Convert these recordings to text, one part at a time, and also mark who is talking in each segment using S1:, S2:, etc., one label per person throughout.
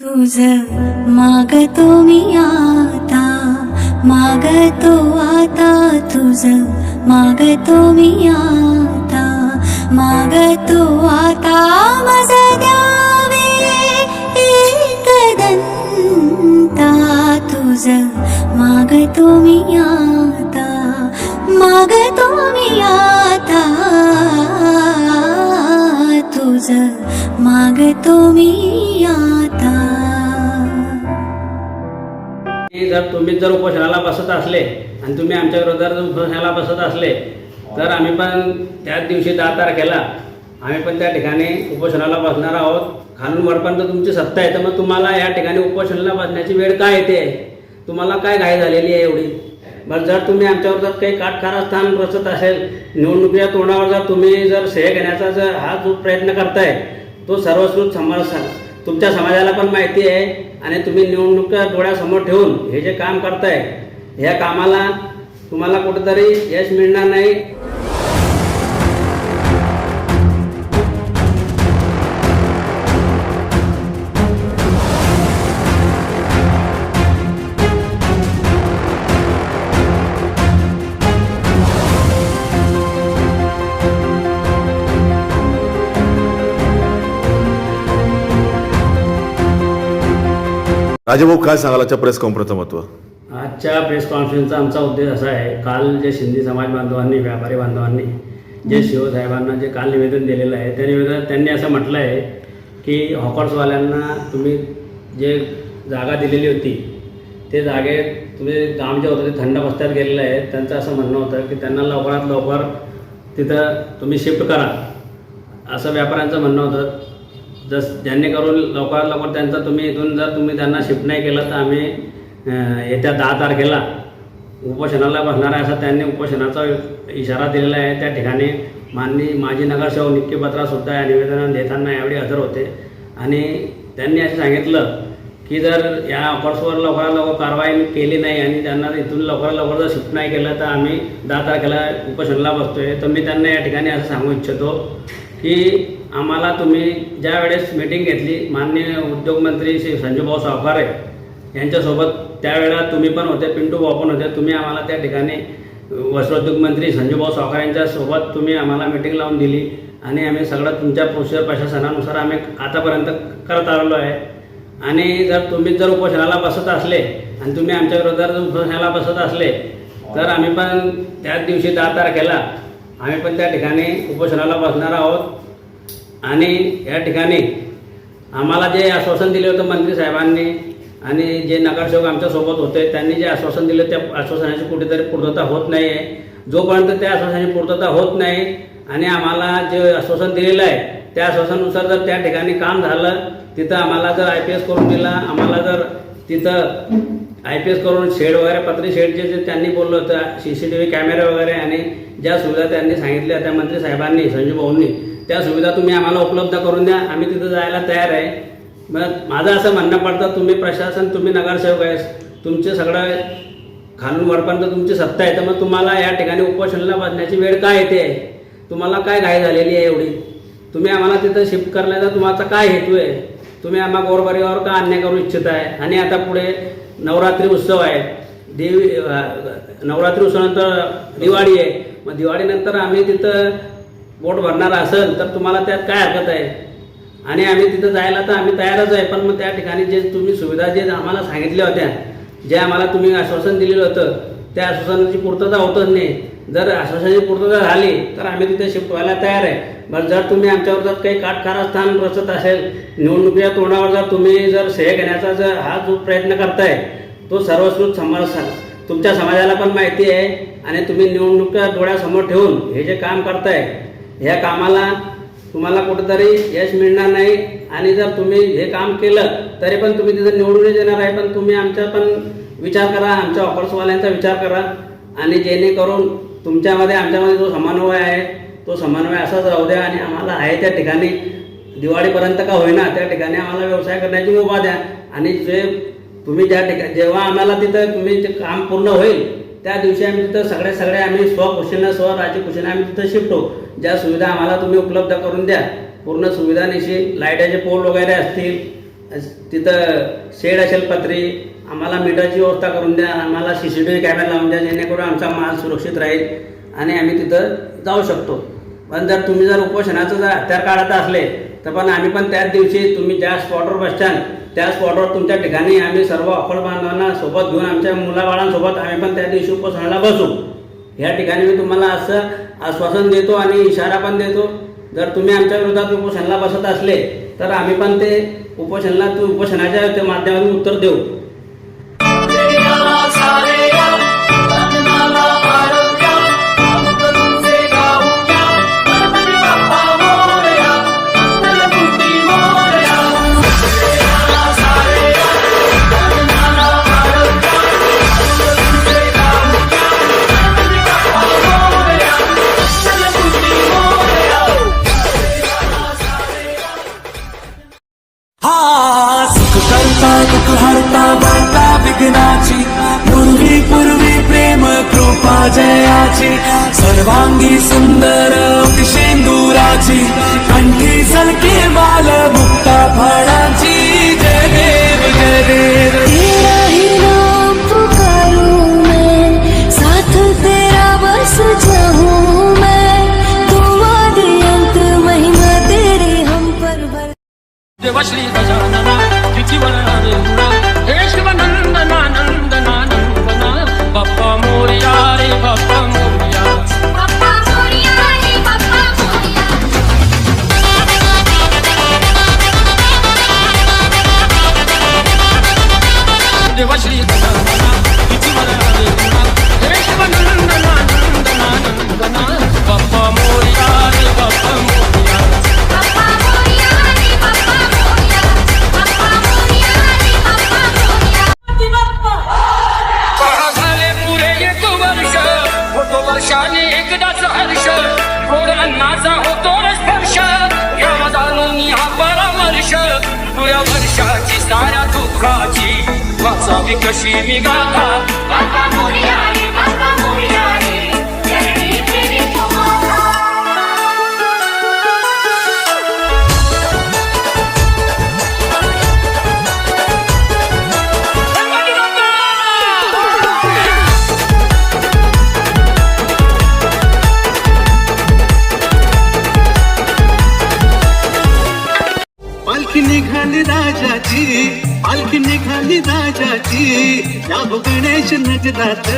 S1: तुझ मागतो मी आता मागतो आता तुझ मागतो मी आता मागतो आता मज द्यावे एकदंता तुझ मागतो मी आता मागतो मी आता. तुझ मागतो मी आता
S2: की जर तुम्ही जर उपोषणाला बसत असले आणि तुम्ही आमच्या विरोधात जर उपोषणाला बसत असले तर आम्ही पण त्याच दिवशी दहा तारखेला आम्ही पण त्या ठिकाणी उपोषणाला बसणार आहोत. खालून वरपर्यंत तुमची सत्ता आहे. तर मग तुम्हाला या ठिकाणी उपोषणाला बसण्याची वेळ काय येते? तुम्हाला काय घाई झालेली आहे एवढी? बरं जर तुम्ही आमच्या विरोधात काही काटकारस्थान रचत असेल निवडणुकीच्या तोंडावर जर तुम्ही जर श्रेय घेण्याचा जर हा जो प्रयत्न करताय तो सर्वस्कृत समाज तुमच्या समाजाला पण माहिती आहे. आणि तुम्ही निवडणुका डोळ्यासमोर ठेवून हे जे काम करताय ह्या कामाला तुम्हाला कुठेतरी यश मिळणार नाही.
S3: राजाभाऊ काय सांगाल आजच्या प्रेस कॉन्फरन्सचं महत्त्व
S2: आजच्या प्रेस कॉन्फरन्सचा आमचा उद्देश असा आहे काल जे शिंदे समाज बांधवांनी व्यापारी बांधवांनी जे शिवसाहेबांना जे काल निवेदन दिलेलं आहे त्या निवेदनात त्यांनी असं म्हटलं आहे की हॉकर्सवाल्यांना तुम्ही जे जागा दिलेली होती ते जागे तुम्ही काम जे होतं ते थंड बस्त्यात गेलेलं आहे त्यांचं असं म्हणणं होतं की त्यांना लवकरात लवकर तिथं तुम्ही शिफ्ट करा. असं व्यापाऱ्यांचं म्हणणं होतं. जस जेणेकरून लवकरात लवकर त्यांचा तुम्ही इथून जर तुम्ही त्यांना शिफ्ट नाही केलं तर आम्ही येत्या दहा तारखेला उपोषणाला बसणार आहे असं त्यांनी उपोषणाचा इशारा दिलेला आहे. त्या ठिकाणी माननीय माजी नगरसेवक निक्की बत्रासुद्धा या निवेदन देताना यावेळी हजर होते. आणि त्यांनी असं सांगितलं की जर या ऑफर्सवर लवकरात लवकर कारवाई केली नाही आणि त्यांना इथून लवकरात लवकर जर शिफ्ट नाही केलं तर आम्ही दहा तारखेला उपोषणाला बसतोय. तर मी त्यांना या ठिकाणी असं सांगू इच्छितो की आम्हाला तुम्ही ज्या वेळेस मीटिंग घेतली माननीय उद्योगमंत्री श्री संजूभाऊ सावकारे यांच्यासोबत त्यावेळेला तुम्ही पण होते पिंटू भाऊ पण होते तुम्ही आम्हाला त्या ठिकाणी वस्त्रोद्योग मंत्री संजूभाऊ सावकार यांच्यासोबत तुम्ही आम्हाला मीटिंग लावून दिली. आणि आम्ही सगळं तुमच्या प्रोसिजर प्रशासनानुसार आम्ही आतापर्यंत करत आलेलो आहे. आणि जर तुम्ही जर उपोषणाला बसत असले आणि तुम्ही आमच्या विरोधात जर उपोषणाला बसत असले तर आम्ही पण त्याच दिवशी दहा तारखेला आम्ही पण त्या ठिकाणी उपोषणाला बसणार आहोत. आणि या ठिकाणी आम्हाला जे आश्वासन दिले होतं मंत्री साहेबांनी आणि जे नगरसेवक आमच्यासोबत होते त्यांनी जे आश्वासन दिलं त्या आश्वासनाची कुठेतरी पूर्तता होत नाही आहे जोपर्यंत त्या आश्वासनाची पूर्तता होत नाही आणि आम्हाला जे आश्वासन दिलेलं आहे त्या आश्वासनानुसार जर त्या ठिकाणी काम झालं तिथं आम्हाला जर आय पी एस करून दिला आम्हाला जर तिथं आय पी एस करून शेड वगैरे पत्री शेडचे जे त्यांनी बोललं होतं सी सी टी व्ही कॅमेरे वगैरे आणि ज्या सुविधा त्यांनी सांगितल्या त्या मंत्री साहेबांनी संजू भाऊंनी त्या सुविधा तुम्ही आम्हाला उपलब्ध करून द्या. आम्ही तिथं जायला तयार आहे. मग माझं असं म्हणणं पडतं तुम्ही प्रशासन तुम्ही नगरसेवक आहे तुमचे सगळं खालून वरपर्यंत तुमची सत्ता आहे. तर मग तुम्हाला या ठिकाणी उपोषणाला बसण्याची वेळ काय येते? तुम्हाला काय घाई झालेली आहे एवढी? तुम्ही आम्हाला तिथं शिफ्ट करण्याचा तुमचा काय हेतू आहे? तुम्ही आम्हा गोरगरीवर का अन्याय करू इच्छित आहे आणि आता पुढे नवरात्री उत्सव आहे. देवी नवरात्री उत्सवानंतर दिवाळी आहे. मग दिवाळीनंतर आम्ही तिथं बोट भरणार असेल तर तुम्हाला त्यात काय हरकत आहे? आणि आम्ही तिथं जायला तर आम्ही तयारच आहे. पण मग त्या ठिकाणी जे तुम्ही सुविधा जे आम्हाला सांगितल्या होत्या जे आम्हाला तुम्ही आश्वासन दिलेलं होतं त्या आश्वासनाची पूर्तता होतच नाही. जर आश्वासनाची पूर्तता झाली तर आम्ही तिथे शिफ्ट व्हायला तयार आहे. बरं जर तुम्ही आमच्यावर जर काही काटकारस्थान रचत असेल निवडणुकीच्या तोंडावर जर तुम्ही जर श्रेय घेण्याचा जर हा जो प्रयत्न करताय तो सर्वस्कृत समाज तुमच्या समाजाला पण माहिती आहे आणि तुम्ही निवडणुका डोळ्यासमोर ठेवून हे जे काम करताय ह्या कामाला तुम्हाला कुठेतरी यश मिळणार नाही. आणि जर तुम्ही हे काम केलं तरी पण तुम्ही तिथं निवडून येणार आहे. पण तुम्ही आमच्या पण विचार करा आमच्या ऑफर्सवाल्यांचा विचार करा. आणि जेणेकरून तुमच्यामध्ये आमच्यामध्ये जो समन्वय आहे तो समन्वय असाच राहू द्या आणि आम्हाला आहे त्या ठिकाणी. दिवाळीपर्यंत का होईना त्या ठिकाणी आम्हाला व्यवसाय करण्याची मुभा द्या. आणि जे तुम्ही ज्या ठिकाणी जेव्हा आम्हाला तिथं तुम्ही काम पूर्ण होईल त्या दिवशी आम्ही तिथं सगळे सगळे आम्ही स्वखुशीनं स्वराज्यखुशीनं आम्ही तिथं शिफ्ट होऊ. ज्या सुविधा आम्हाला तुम्ही उपलब्ध करून द्या. पूर्ण सुविधानिशी लाईटाचे पोल वगैरे असतील तिथं शेड असेल पत्री आम्हाला मीटरची व्यवस्था करून द्या आम्हाला C C T V camera लावून द्या जेणेकरून आमचा माल सुरक्षित राहील आणि आम्ही तिथं जाऊ शकतो. पण जर तुम्ही जर उपोषणाचं जर हत्यार काढत असले तर पण आम्ही पण त्याच दिवशी तुम्ही ज्या स्पॉटवर बसताल त्या स्पॉटवर तुमच्या ठिकाणी आम्ही सर्व अकोल बांधवांना सोबत घेऊन आमच्या मुलाबाळांसोबत आम्ही पण त्या दिवशी उपोषणाला बसू. या ठिकाणी मी तुम्हाला असं आश्वासन देतो आणि इशारा पण देतो. जर तुम्ही आमच्या विरोधात उपोषणाला बसत असले तर आम्ही पण ते उपोषणाला उपोषणाच्या त्या माध्यमातून उत्तर देऊ.
S4: करता दुःख हरता वार्ता विघ्नाची पूर्वी पूर्वी प्रेम कृपा जयाची सर्वांगी सुंदर शेंदुराची कंठी सलके बाल मुक्ता फळाची. जय देव जय देव.
S5: परामर्श तुझ्या वर्षाची साऱ्या दुःखाची. वाचावी कशी मी गाथा?
S6: या गणेश नजरात.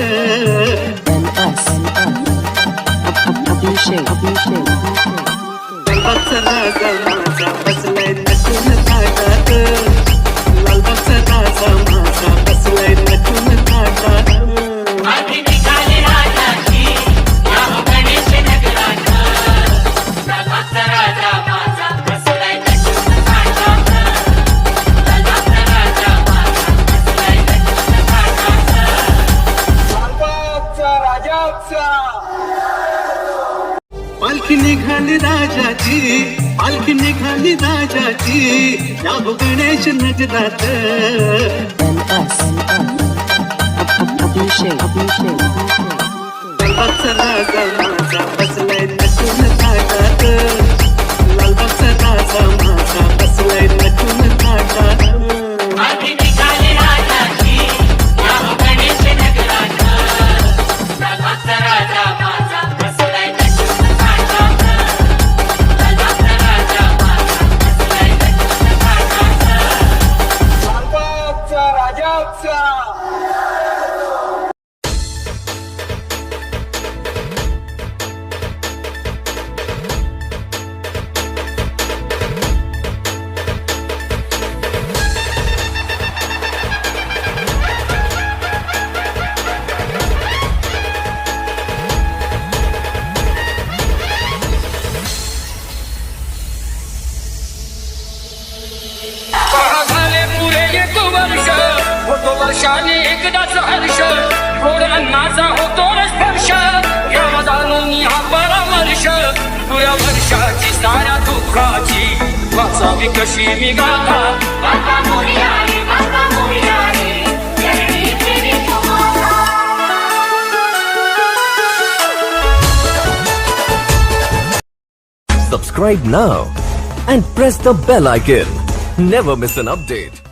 S6: ಯಾವ ಗಣೇಶನ ಜದಾತ ಅಭಿಷೇಕ್ ಅಭಿಷೇಕ್ ಬಸಲ ಸಮಾಸ ಬಸಲೈ
S5: ನಟುನ ತಾಗತ ಲಲ್ ಬಸಲ ಸಮಾಸ ಬಸಲೈ वर्षाने एकदाच हर्ष गोड अन्नाचा होतो स्पर्श या जाणून हा परामर्श तुझ्या वर्षाची साऱ्या दुःखाची वाचावी कशी मी गाथा
S7: Subscribe now and press the bell icon. never miss an update.